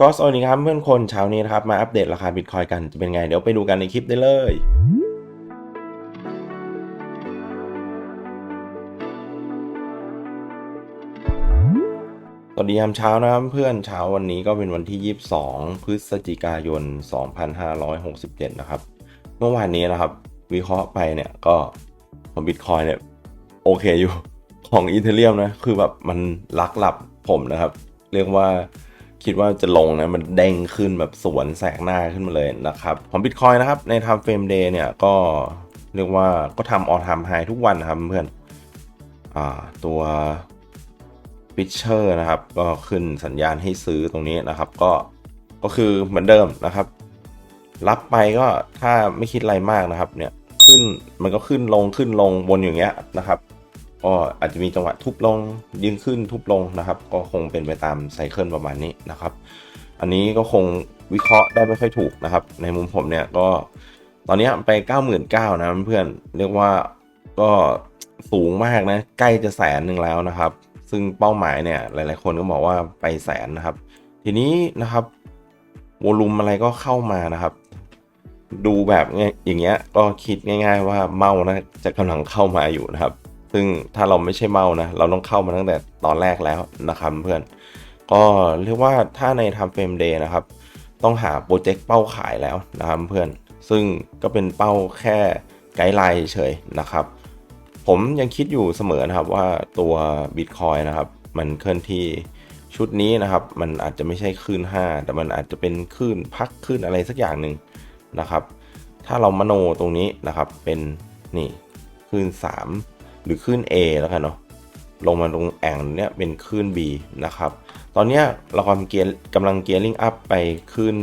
ก็สวัสดีครับเพื่อนคนเช้านี้นะครับมาอัปเดตราคาบิตคอยกันจะเป็นไง เดี๋ยวไปดูกันในคลิปได้เลยสวัสดียามเช้านะครับเพื่อนเช้าวันนี้ก็เป็นวันที่ 22 พฤศจิกายน 2567 นะครับ เมื่อวานนี้นะครับ วิเคราะห์ไปเนี่ยก็ของบิตคอยเนี่ยโอเคอยู่ของอีเทเรียมนะ คือแบบมันลักหลับผมนะครับ เรียกว่า คิดว่าจะลงนะมันเด้งขึ้นแบบสวนแสกหน้าขึ้นมาเลยนะครับของ Bitcoin นะครับใน Time Frame Day เนี่ยก็เรียกว่าก็ทำออทำไฮทุกวันนะครับเพื่อนอ่าตัวฟิชเชอร์นะครับก็ขึ้นสัญญาณให้ซื้อตรงนี้นะครับ ก็ก็คือเหมือนเดิมนะครับ รับไปก็ถ้าไม่คิดอะไรมากนะครับเนี่ยขึ้นมันก็ขึ้นลงขึ้นลงวนอย่างเงี้ยนะครับ ก็อาจจะมีจังหวะทุบลงยืนขึ้นทุบลงนะครับ ก็คงเป็นไปตามไซเคิลประมาณนี้นะครับ อันนี้ก็คงวิเคราะห์ได้ไม่ค่อยถูกนะครับ ในมุมผมเนี่ยก็ตอนนี้ไป 99,000นะเพื่อนเรียกว่าก็สูงมากนะ ใกล้จะแสนหนึ่งแล้วนะครับ ซึ่งเป้าหมายเนี่ยหลาย ๆ คนก็บอกว่าไปแสนนะครับ ทีนี้นะครับวอลุ่มอะไรก็เข้ามานะครับ ดูแบบอย่างเงี้ยก็คิดง่าย ๆ ว่าเมานะจะกำลังเข้ามาอยู่นะครับ ซึ่งถ้าเราไม่ใช่เมานะ เราต้องเข้ามาตั้งแต่ตอนแรกแล้วนะครับเพื่อน ก็เรียกว่าถ้าในทำเฟรมเดย์นะครับ ต้องหาโปรเจกต์เป้าขายแล้วนะครับเพื่อน ซึ่งก็เป็นเป้าแค่ไกด์ไลน์เฉยนะครับ ผมยังคิดอยู่เสมอนะครับว่าตัว Bitcoin นะครับ มันเคลื่อนที่ชุดนี้นะครับ มันอาจจะไม่ใช่คลื่น 5 แต่มันอาจจะเป็นคลื่นพักคลื่นอะไรสักอย่างหนึ่งนะครับ ถ้าเรามโนตรงนี้นะครับเป็นนี่คลื่น 3 หรือคลื่น A แล้วกันเนาะลงมาตรงแอ่งเนี้ยเป็นคลื่น B นะครับ ตอนเนี้ยเรากำลังเกียร์กำลังเกียร์ลิงอัพไปคลื่น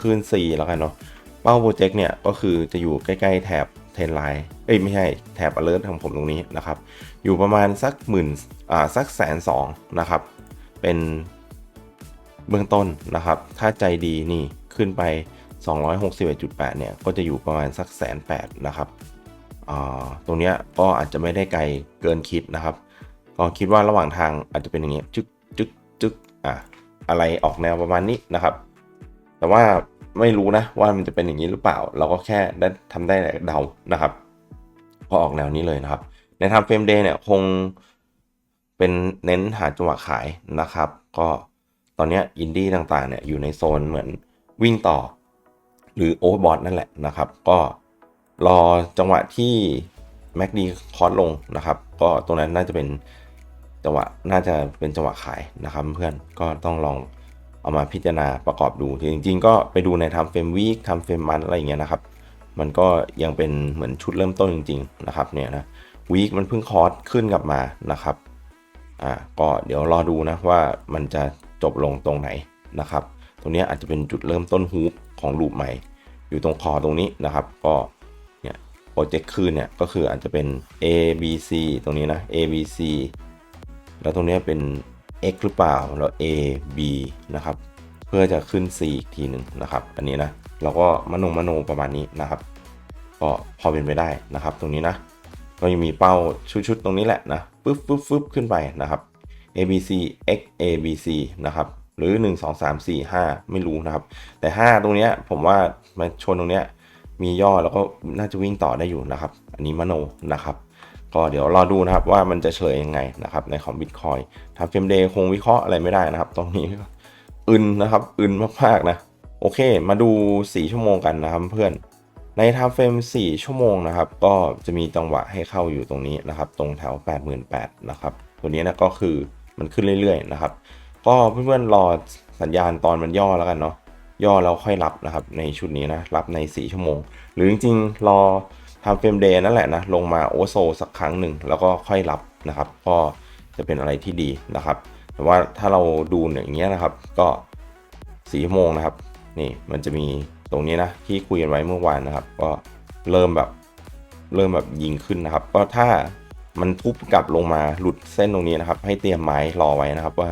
คลื่น C แล้วกันเนาะเป้าโปรเจกต์เนี่ยก็คือจะอยู่ใกล้ๆแถบเทนไลน์เอ้ยไม่ใช่แถบ alert ของผมตรงนี้นะครับ อยู่ประมาณสักหมื่นอ่าสักแสนสองนะครับ เป็นเบื้องต้นนะครับ ถ้าใจดีนี่ขึ้นไป 261.8 เนี่ย ก็จะอยู่ประมาณสักแสนแปดนะครับ ตรงนี้ก็อาจจะไม่ได้ไกลเกินคิดนะครับ ก็คิดว่าระหว่างทางอาจจะเป็นอย่างเงี้ยจึ๊กจึ๊กจึ๊กอะอะไรออกแนวประมาณนี้นะครับ แต่ว่าไม่รู้นะว่ามันจะเป็นอย่างนี้หรือเปล่า เราก็แค่ได้ทำได้แต่เดานะครับก็ออกแนวนี้เลยนะครับ ในทำเฟรมเดย์เนี่ยคงเป็นเน้นหาจังหวะขายนะครับ ก็ตอนนี้อินดี้ต่างๆเนี่ยอยู่ในโซนเหมือนวิ่งต่อ หรือโอเวอร์บอทนั่นแหละนะครับ ก็ รอจังหวะที่ MACD คอสลงนะครับ ก็ตรงนั้นน่าจะเป็นจังหวะน่าจะเป็นจังหวะขายนะครับเพื่อนก็ต้องลองเอามาพิจารณาประกอบดู จริงๆ ก็ไปดูในทำเฟรมวีคทำเฟรมมันอะไรอย่างเงี้ยนะครับ มันก็ยังเป็นเหมือนชุดเริ่มต้นจริง ๆ นะครับเนี่ยนะวีคมันเพิ่งคอสขึ้นกลับมานะครับอ่าก็เดี๋ยวรอดูนะว่ามันจะจบลงตรงไหนนะครับ ตรงนี้อาจจะเป็นจุดเริ่มต้นฮูปของลูปใหม่ อยู่ตรงคอตรงนี้นะครับ ก็ โปรเจกต์คืนเนี่ยก็คืออาจจะเป็น A B C ตรงนี้นะ A B C แล้วตรงนี้เป็น x หรือเปล่าแล้ว a b นะครับ เพื่อจะขึ้น c อีกทีหนึ่งนะครับ อันนี้นะเราก็มโนมโนประมาณนี้นะครับก็พอเป็นไปได้นะครับ ตรงนี้นะก็ยังมีเป้าชุดๆตรงนี้แหละนะปึ๊บปึ๊บปึ๊บขึ้นไปนะครับ a b c x a b c นะครับหรือ 1 2 3 4 5 ไม่รู้นะครับ แต่ 5 ตรงเนี้ยผมว่ามันชนตรงเนี้ย มีย่อแล้วก็น่าจะวิ่งต่อได้อยู่นะครับ อันนี้มโนนะครับ ก็เดี๋ยวรอดูนะครับว่ามันจะเฉลยยังไงนะครับในของ Bitcoin ทำเฟรมเดย์คงวิเคราะห์อะไรไม่ได้นะครับ ตรงนี้อึนนะครับอึนมากๆนะโอเค มาดู 4 ชั่วโมงกันนะครับเพื่อนในทำเฟรม4 ชั่วโมงนะครับ ก็จะมีจังหวะให้เข้าอยู่ตรงนี้นะครับ ตรงแถว 88,000นะครับ ตัวนี้นะก็คือมันขึ้นเรื่อยๆนะครับ ก็เพื่อนๆรอสัญญาณตอนมันย่อแล้วกันเนาะ ย่อแล้วค่อยรับนะครับในชุดนี้นะรับใน 4 ชั่วโมง หรือจริงๆรอทำเฟรมเดย์นั่นแหละนะลงมาโอโซสักครั้งหนึ่งแล้วก็ค่อยรับนะครับ ก็จะเป็นอะไรที่ดีนะครับ แต่ว่าถ้าเราดูอย่างเงี้ยนะครับ ก็สี่ชั่วโมงนะครับ นี่มันจะมีตรงนี้นะที่คุยกันไว้เมื่อวานนะครับ ก็เริ่มแบบเริ่มแบบยิงขึ้นนะครับ ก็ถ้ามันทุบกลับลงมาหลุดเส้นตรงนี้นะครับ ให้เตรียมไม้รอไว้นะครับว่า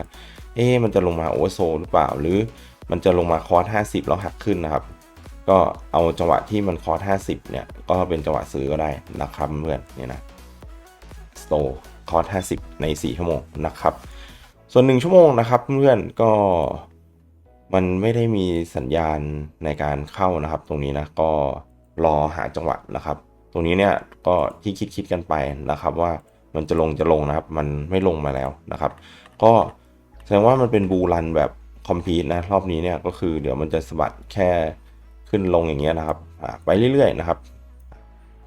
เอ๊มันจะลงมาโอเวอร์โซหรือเปล่าหรือ มันจะลงมาคอร์ส50 แล้วหักขึ้นนะครับ ก็เอาจังหวะที่มันคอร์ส50 เนี่ย ก็เป็นจังหวะซื้อก็ได้นะครับเพื่อนเนี่ยนะสโตคอร์ส50 ใน 4 ชั่วโมงนะครับ ส่วน 1 ชั่วโมงนะครับเพื่อนก็มันไม่ได้มีสัญญาณในการเข้านะครับ ตรงนี้นะก็รอหาจังหวะนะครับ ตรงนี้เนี่ยก็ที่คิดคิดกันไปนะครับว่ามันจะลงจะลงนะครับ มันไม่ลงมาแล้วนะครับ ก็แสดงว่ามันเป็นบูรันแบบ คอมพีทนะรอบนี้เนี่ยก็คือเดี๋ยวมันจะสะบัดแค่ขึ้นลงอย่างเงี้ยนะครับไปเรื่อยๆนะครับ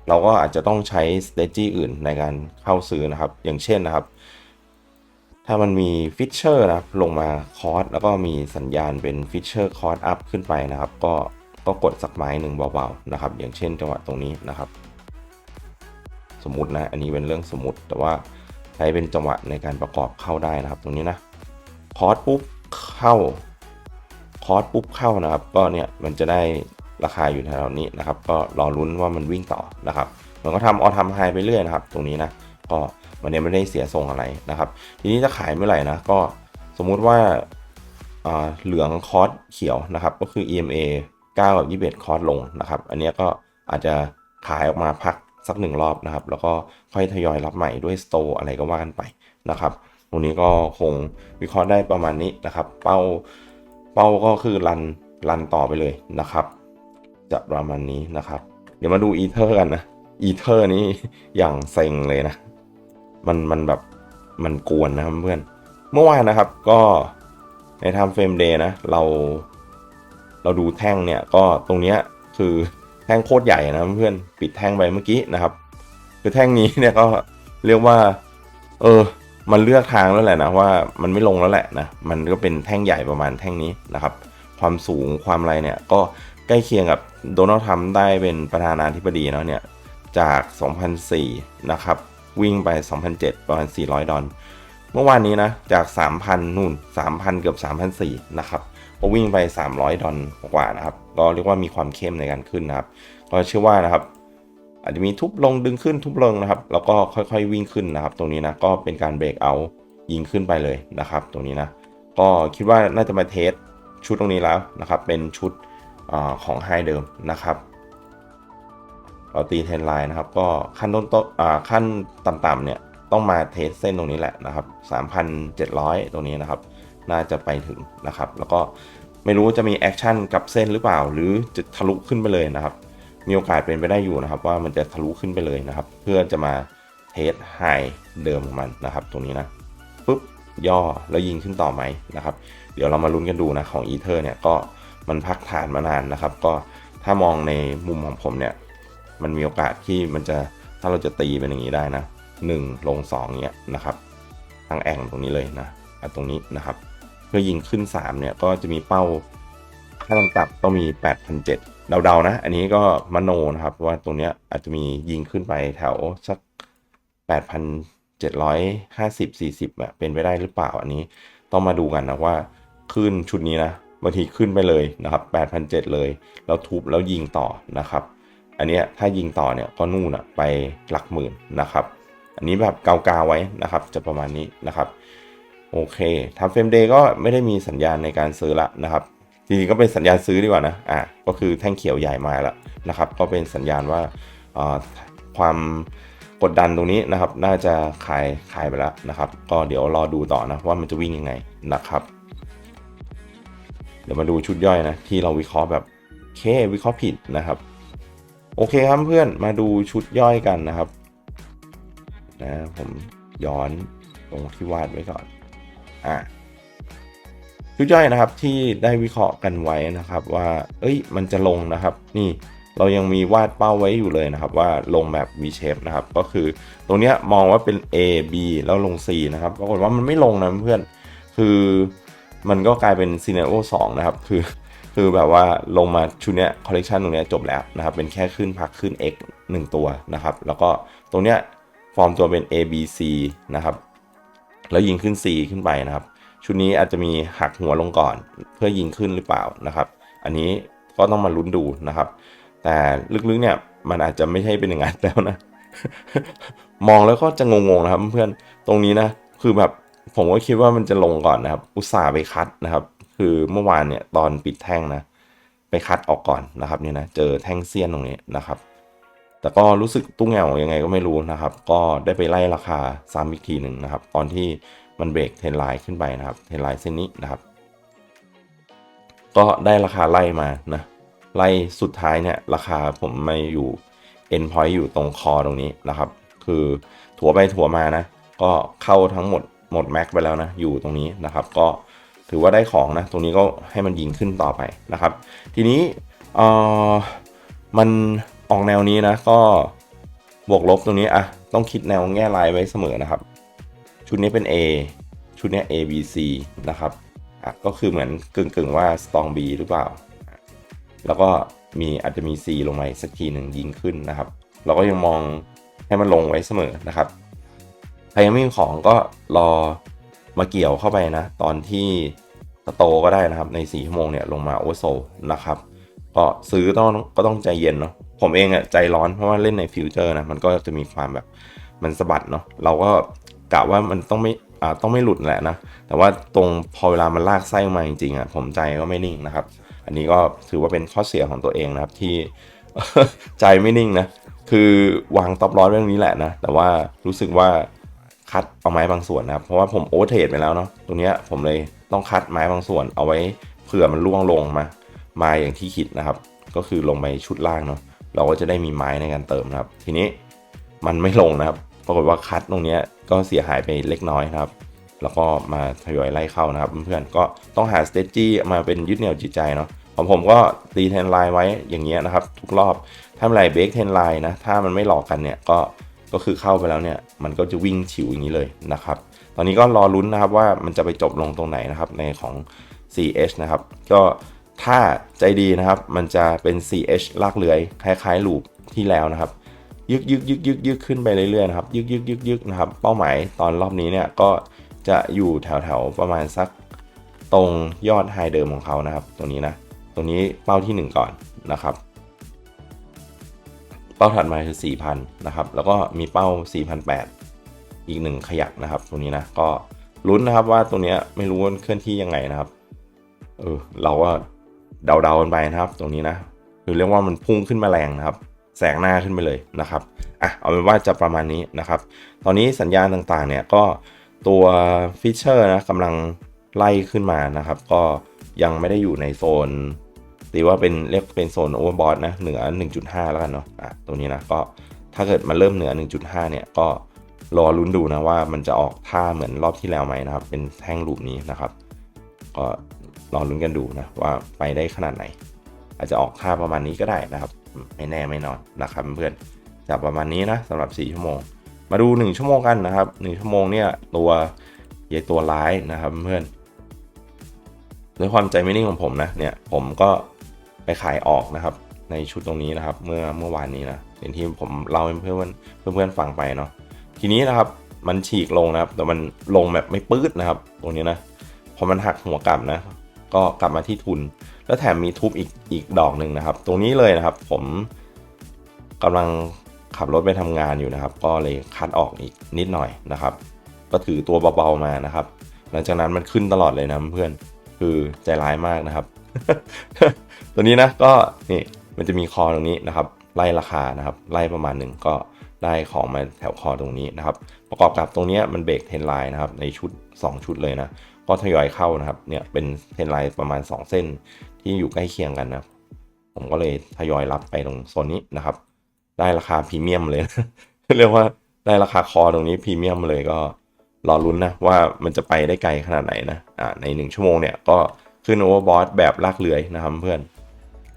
เราก็อาจจะต้องใช้ s t a g e อื่นในการเข้าซื้อนะครับ อย่างเช่นนะครับ ถ้ามันมีฟิชเชอร์นะครับลงมาคอร์สแล้วก็มีสัญญาณเป็นฟิชเชอร์คอร์สอัพขึ้นไปนะครับ ก็ก็กดสักไม้หนึ่งเบาๆนะครับ อย่างเช่นจังหวะตรงนี้นะครับ สมมตินะอันนี้เป็นเรื่องสมมติแต่ว่าใช้เป็นจังหวะในการประกอบเข้าได้นะครับ ตรงนี้นะคอร์สปุ๊บ เข้าคอร์สปุ๊บเข้านะครับ ก็เนี่ยมันจะได้ราคาอยู่แถวๆนี้นะครับ ก็รอลุ้นว่ามันวิ่งต่อนะครับมันก็ทำออทำไฮไปเรื่อยนะครับ ตรงนี้นะก็มันเนี่ยไม่ได้เสียทรงอะไรนะครับ ทีนี้จะขายเมื่อไหร่นะก็สมมุติว่าเหลืองคอร์สเขียวนะครับ ก็คือ EMA 9กับ21คอร์สลงนะครับ อันนี้ก็อาจจะขายออกมาพักสักหนึ่งรอบนะครับ แล้วก็ค่อยทยอยรับใหม่ด้วยสโตอะไรก็ว่ากันไปนะครับ ตรงนี้ก็คงวิเคราะห์ได้ประมาณนี้นะครับ เป้าเป้าก็คือรันรันต่อไปเลยนะครับ จะประมาณนี้นะครับ เดี๋ยวมาดูอีเทอร์กันนะอีเทอร์นี่อย่างเซ็งเลยนะ มันมันแบบมันกวนนะครับเพื่อนเมื่อวานนะครับก็ในทำเฟรมเดย์นะเรา เราดูแท่งเนี่ยก็ตรงเนี้ยคือแท่งโคตรใหญ่นะเพื่อนปิดแท่งไปเมื่อกี้นะครับ คือแท่งนี้เนี่ยก็เรียกว่า เออ มันเลือกทางแล้วแหละนะว่ามันไม่ลงแล้วแหละนะมันก็เป็นแท่งใหญ่ประมาณแท่งนี้นะครับ ความสูงความอะไรเนี่ยก็ใกล้เคียงกับโดนัลด์ทรัมป์ได้เป็นประธานาธิบดีแล้วเนี่ยจาก 2004 นะครับ วิ่งไป 2007 ประมาณ 400 ดอลเมื่อวานนี้นะ จาก 3,000 นู่น 3,000 เกือบ 3,004นะครับก็วิ่งไป 300 ดอลกว่านะครับ ก็เรียกว่ามีความเข้มในการขึ้นนะครับ ก็เชื่อว่านะครับ อาจจะมีทุบลงดึงขึ้นทุบลงนะครับ แล้วก็ค่อยๆวิ่งขึ้นนะครับ ตรงนี้นะก็เป็นการเบรกเอายิงขึ้นไปเลยนะครับ ตรงนี้นะก็คิดว่าน่าจะมาเทสชุดตรงนี้แล้วนะครับ เป็นชุดอของไฮเดิมนะครับเราตีเทรนไลน์นะครับ ก็ขั้นต้นต้นขั้นต่ำๆเนี่ยต้องมาเทสเส้นตรงนี้แหละนะครับ 3,700 ตรงนี้นะครับ น่าจะไปถึงนะครับ แล้วก็ไม่รู้จะมีแอคชั่นกับเส้นหรือเปล่า หรือจะทะลุขึ้นไปเลยนะครับ มีโอกาสเป็นไปได้อยู่นะครับ ว่ามันจะทะลุขึ้นไปเลยนะครับ เพื่อจะมาเทสไฮเดิมของมันนะครับ ตรงนี้นะปุ๊บย่อแล้วยิงขึ้นต่อไหมนะครับ เดี๋ยวเรามาลุ้นกันดูนะของอีเทอร์เนี่ยก็มันพักฐานมานานนะครับ ก็ถ้ามองในมุมของผมเนี่ย มันมีโอกาสที่มันจะถ้าเราจะตีเป็นอย่างนี้ได้นะ 1 ลง2เนี่ยนะครับทางแอ่งตรงนี้เลยนะอะตรงนี้นะครับเพื่อยิงขึ้น 3 เนี่ยก็จะมีเป้า ถ้าลำตับต้องมี 8,700เดาๆนะ อันนี้ก็มโนนะครับว่าตรงเนี้ยอาจจะมียิงขึ้นไปแถวสัก 8,750 40อะเป็นไปได้หรือเปล่าอันนี้ต้องมาดูกันนะว่าขึ้นชุดนี้นะบางทีขึ้นไปเลยนะครับ8,700 เลย แล้วทุบแล้วยิงต่อนะครับ อันเนี้ยถ้ายิงต่อเนี่ยก็นู่นอะไปหลักหมื่นนะครับ อันนี้แบบเกาๆไว้นะครับ จะประมาณนี้นะครับโอเคทำเฟรมเดย์ก็ไม่ได้มีสัญญาณในการซื้อละนะครับ จริงๆก็เป็นสัญญาณซื้อดีกว่านะอะก็คือแท่งเขียวใหญ่มาแล้วนะครับ ก็เป็นสัญญาณว่าความกดดันตรงนี้นะครับ น่าจะขายขายไปแล้วนะครับ ก็เดี๋ยวรอดูต่อนะว่ามันจะวิ่งยังไงนะครับ เดี๋ยวมาดูชุดย่อยนะ ที่เราวิเคราะห์แบบเควิเคราะห์ผิดนะครับ โอเคครับเพื่อนมาดูชุดย่อยกันนะครับนะผมย้อนตรงที่วาดไว้ก่อนอะ ชุดย่อยนะครับที่ได้วิเคราะห์กันไว้นะครับว่า เอ้ย มันจะลงนะครับ นี่เรายังมีวาดเป้าไว้อยู่เลยนะครับ ว่าลงแบบ V shape นะครับ ก็คือตรงเนี้ยมองว่าเป็น A B แล้วลง C นะครับปรากฏว่ามันไม่ลงนะเพื่อนคือมันก็กลายเป็น scenario 2นะครับ คือคือแบบว่าลงมาชุดเนี้ยคอลเลกชันตรงเนี้ยจบแล้วนะครับ เป็นแค่ขึ้นพักขึ้น X 1 ตัวนะครับ แล้วก็ตรงเนี้ยฟอร์มตัวเป็น A B C นะครับ แล้วยิงขึ้น C ขึ้นไปนะครับ ชุดนี้อาจจะมีหักหัวลงก่อน เพื่อยิงขึ้นหรือเปล่านะครับ อันนี้ก็ต้องมาลุ้นดูนะครับ แต่ลึกๆเนี่ยมันอาจจะไม่ใช่เป็นอย่างนั้นแล้วนะ มองแล้วก็จะงงๆนะครับ เพื่อนตรงนี้นะ คือแบบผมก็คิดว่ามันจะลงก่อนนะครับ อุตส่าห์ไปคัดนะครับ คือเมื่อวานเนี่ยตอนปิดแท่งนะ ไปคัดออกก่อนนะครับเนี่ยนะเจอแท่งเซียนตรงนี้นะครับ แต่ก็รู้สึกตุ้งแงวยังไงก็ไม่รู้นะครับ ก็ได้ไปไล่ราคาซ้ำอีกทีหนึ่งนะครับ ตอนที่ มันเบรกเทรนไลน์ขึ้นไปนะครับเทรนไลน์เส้นนี้นะครับ ก็ได้ราคาไล่มานะไล่สุดท้ายเนี่ยราคาผมมาอยู่ end point อยู่ตรงคอตรงนี้นะครับ คือถัวไปถัวมานะ ก็เข้าทั้งหมดหมดแม็กไปแล้วนะ อยู่ตรงนี้นะครับ ก็ถือว่าได้ของนะ ตรงนี้ก็ให้มันยิงขึ้นต่อไปนะครับ ทีนี้เอ่อมันออกแนวนี้นะ ก็บวกลบตรงนี้อะต้องคิดแนวแง่ลายไว้เสมอนะครับ ชุดนี้เป็น A ชุดนี้ A B C นะครับอะก็คือเหมือนกึ่งกึ่งๆว่า strong B หรือเปล่า แล้วก็มีอาจจะมี C ลงมาสักทีหนึ่งยิงขึ้นนะครับ เราก็ยังมองให้มันลงไว้เสมอนะครับใครยังไม่มีของก็รอมาเกี่ยวเข้าไปนะ ตอนที่สโตก็ได้นะครับ ใน4ชั่วโมงเนี่ยลงมาโอเวอร์โซลนะครับ ก็ซื้อต้องก็ต้องใจเย็นเนาะผมเองอะใจร้อนเพราะว่าเล่นในฟิวเจอร์นะมันก็จะมีความแบบมันสะบัดเนาะเราก็ กะว่ามันต้องไม่อ่าต้องไม่หลุดแหละนะ แต่ว่าตรงพอเวลามันลากไส้มาจริงๆอะผมใจก็ไม่นิ่งนะครับ อันนี้ก็ถือว่าเป็นข้อเสียของตัวเองนะครับที่ใจไม่นิ่งนะ คือวางต็อปร้อยเรื่องนี้แหละนะ แต่ว่ารู้สึกว่าคัดเอาไม้บางส่วนนะครับ เพราะว่าผมโอเวอร์เทรดไปแล้วเนาะ ตรงเนี้ยผมเลยต้องคัดไม้บางส่วนเอาไว้เผื่อมันล่วงลงมา มาอย่างที่คิดนะครับ ก็คือลงไปชุดล่างเนาะ เราก็จะได้มีไม้ในการเติมนะครับ ทีนี้มันไม่ลงนะครับ ปรากฏว่าคัดตรงเนี้ย ก็เสียหายไปเล็กน้อยครับ แล้วก็มาทยอยไล่เข้านะครับเพื่อนๆก็ต้องหาสเตจจี้มาเป็นยึดเหนี่ยวจิตใจเนาะของผมก็ตีเทนไลน์ไว้อย่างเงี้ยนะครับ ทุกรอบถ้าเมื่อไหรเบรกเทนไลน์นะถ้ามันไม่หลอกกันเนี่ยก็ก็คือเข้าไปแล้วเนี่ยมันก็จะวิ่งฉิวอย่างนี้เลยนะครับ ตอนนี้ก็รอลุ้นนะครับว่ามันจะไปจบลงตรงไหนนะครับในของ CH นะครับ ก็ถ้าใจดีนะครับมันจะเป็น CH ลากเลื้อยคล้ายๆลูปที่แล้วนะครับ ยึกยึกยึกยึกยึกขึ้นไปเรื่อยๆนะครับยึกยึกยึกยึกนะครับ เป้าหมายตอนรอบนี้เนี่ยก็จะอยู่แถวๆประมาณสักตรงยอดไฮเดิมของเขานะครับ ตรงนี้นะตรงนี้เป้าที่ 1 ก่อนนะครับ เป้าถัดมาคือ 4,000 นะครับ แล้วก็มีเป้า 4,800 อีกหนึ่งขยักนะครับ ตรงนี้นะก็ลุ้นนะครับว่าตรงนี้ไม่รู้ว่าเคลื่อนที่ยังไงนะครับเออเราก็เดาๆกันไปนะครับ ตรงนี้นะคือเรียกว่ามันพุ่งขึ้นมาแรงนะครับ แสงหน้าขึ้นไปเลยนะครับอะเอาเป็นว่าจะประมาณนี้นะครับ ตอนนี้สัญญาณต่างๆเนี่ยก็ตัวฟีเจอร์นะกำลังไล่ขึ้นมานะครับ ก็ยังไม่ได้อยู่ในโซนตีว่าเป็นเรียกเป็นโซนโอเวอร์บอทนะเหนือ 1.5 แล้วกันเนาะอะตรงนี้นะก็ถ้าเกิดมันเริ่มเหนือ 1.5 เนี่ยก็รอลุ้นดูนะว่ามันจะออกท่าเหมือนรอบที่แล้วไหมนะครับ เป็นแท่งรูปนี้นะครับ ก็รอลุ้นกันดูนะว่าไปได้ขนาดไหน อาจจะออกท่าประมาณนี้ก็ได้นะครับ ไม่แน่ไม่นอนนะครับเพื่อนจะประมาณนี้นะสำหรับ 4 ชั่วโมง มาดู 1 ชั่วโมงกันนะครับ 1 ชั่วโมงเนี่ยตัวใหญ่ตัวร้ายนะครับเพื่อนด้วยความใจไม่นิ่งของผมนะเนี่ยผมก็ไปขายออกนะครับ ในชุดตรงนี้นะครับ เมื่อเมื่อวานนี้นะอย่างที่ผมเล่าให้เพื่อนเพื่อนเพื่อนๆฟังไปเนาะทีนี้นะครับมันฉีกลงนะครับ แต่มันลงแบบไม่ปื๊ดนะครับ ตรงนี้นะพอมันหักหัวกลับนะ ก็กลับมาที่ทุน แล้วแถมมีทุบอีกอีกดอกหนึ่งนะครับ ตรงนี้เลยนะครับ ผมกำลังขับรถไปทำงานอยู่นะครับ ก็เลยคัดออกอีกนิดหน่อยนะครับ ก็ถือตัวเบาๆมานะครับ หลังจากนั้นมันขึ้นตลอดเลยนะเพื่อนคือใจร้ายมากนะครับ ตัวนี้นะก็นี่มันจะมีคอตรงนี้นะครับ ไล่ราคานะครับ ไล่ประมาณหนึ่งก็ได้ของมาแถวคอตรงนี้นะครับ ประกอบกับตรงนี้มันเบรกเทนไลน์นะครับในชุด 2 ชุดเลยนะ ก็ทยอยเข้านะครับเนี่ยเป็นเทนไลน์ประมาณ 2 เส้น ที่อยู่ใกล้เคียงกันนะ ผมก็เลยทยอยรับไปตรงโซนนี้นะครับ ได้ราคาพรีเมียมเลยนะเรียกว่าได้ราคาคอตรงนี้พรีเมียมเลยก็รอลุ้นนะว่ามันจะไปได้ไกลขนาดไหนนะอ่าใน 1 ชั่วโมงเนี่ยก็ขึ้นโอเวอร์บอสแบบลากเลื้อยนะครับเพื่อน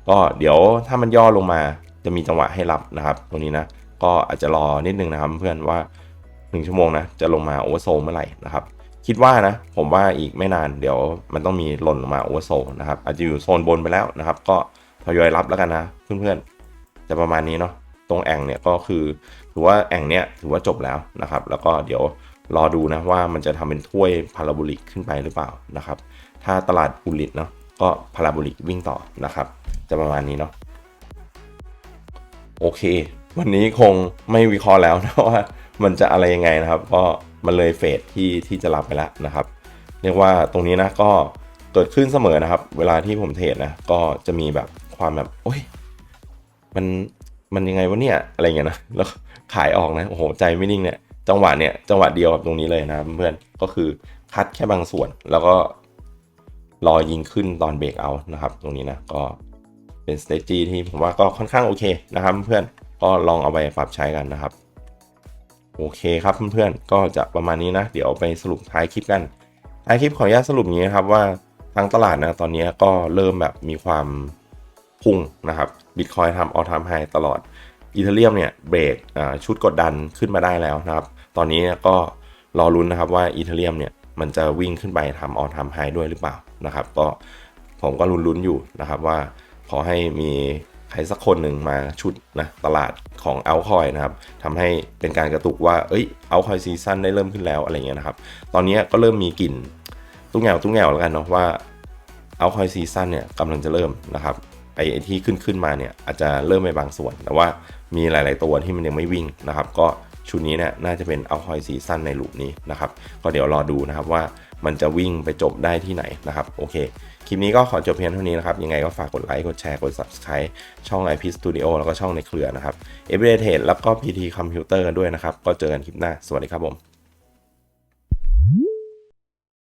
ก็เดี๋ยวถ้ามันย่อลงมาจะมีจังหวะให้รับนะครับ ตรงนี้นะก็อาจจะรอนิดนึงนะครับเพื่อนว่า 1 ชั่วโมงนะจะลงมาโอเวอร์โซลเมื่อไหร่นะครับ คิดว่านะ ผมว่าอีกไม่นานเดี๋ยวมันต้องมีหล่นลงมาโอเวอร์โซนะครับ อาจจะอยู่โซนบนไปแล้วนะครับ ก็ทยอยรับแล้วกันนะเพื่อนๆจะประมาณนี้เนาะตรงแอ่งเนี่ยก็คือถือว่าแอ่งเนี่ยถือว่าจบแล้วนะครับ แล้วก็เดี๋ยวรอดูนะว่ามันจะทำเป็นถ้วยพาราโบลิกขึ้นไปหรือเปล่านะครับ ถ้าตลาดบุลิตเนาะก็พาราโบลิกวิ่งต่อนะครับ จะประมาณนี้เนาะโอเค วันนี้คงไม่วิเคราะห์แล้วนะว่า มันจะอะไรยังไงนะครับ ก็มันเลยเฟสที่ที่จะรับไปแล้วนะครับ เรียกว่าตรงนี้นะก็เกิดขึ้นเสมอนะครับ เวลาที่ผมเทรดนะก็จะมีแบบความแบบโอ้ยมันมันยังไงวะเนี่ยอะไรเงี้ยนะแล้วขายออกนะโอ้โหใจไม่นิ่งเนี่ยจังหวะเนี่ยจังหวะเดียวกับตรงนี้เลยนะเพื่อนก็คือคัดแค่บางส่วน แล้วก็รอยิงขึ้นตอนเบรกเอานะครับ ตรงนี้นะก็เป็น strategy ที่ผมว่าก็ค่อนข้างโอเคนะครับ เพื่อนก็ลองเอาไปปรับใช้กันนะครับ โอเคครับเพื่อนๆ ก็จะประมาณนี้นะ เดี๋ยวไปสรุปท้ายคลิปกันท้ายคลิปขออนุญาตสรุปนี้นะครับว่าทางตลาดนะตอนนี้ก็เริ่มแบบมีความพุ่งนะครับบิตคอยทำออทามไฮตลอดอีเทเรียมเนี่ยเบรกชุดกดดันขึ้นมาได้แล้วนะครับ ตอนนี้ก็รอลุ้นนะครับว่าอีเทเรียมเนี่ยมันจะวิ่งขึ้นไปทำออทามไฮด้วยหรือเปล่านะครับ ก็ผมก็ลุ้นๆอยู่นะครับว่าขอให้มี ครสักคนหนึ่งมาชุดนะตลาดของเอาคอยนะครับทำให้เป็นการกระตุกว่าเอ้ยเอาคอยซีซั่นได้เริ่มขึ้นแล้วอะไรเงี้ยนะครับ ตอนนี้ก็เริ่มมีกลิ่นตุ้งแงวตุ้งแงวแล้วกันเนาะว่าเอาคอยซีซั่นเนี่ยกำลังจะเริ่มนะครับไอ้ที่ขึ้นขึ้นมาเนี่ยอาจจะเริ่มไปบางส่วน แต่ว่ามีหลาย ๆ ตัวที่มันยังไม่วิ่งนะครับ ก็ชุดนี้เนี่ยน่าจะเป็นเอาคอยซีซั่นในลูปนี้นะครับ ก็เดี๋ยวรอดูนะครับว่ามันจะวิ่งไปจบได้ที่ไหนนะครับ โอเค คลิปนี้ก็ขอจบเพียงเท่านี้นะครับ ยังไงก็ฝากกดไลค์ กดแชร์ กด Subscribe ช่อง IP Studio แล้วก็ช่องในเครือนะครับ Everyday Trade แล้วก็ PT Computer ด้วยนะครับ ก็เจอกันคลิปหน้า สวัสดีครับผม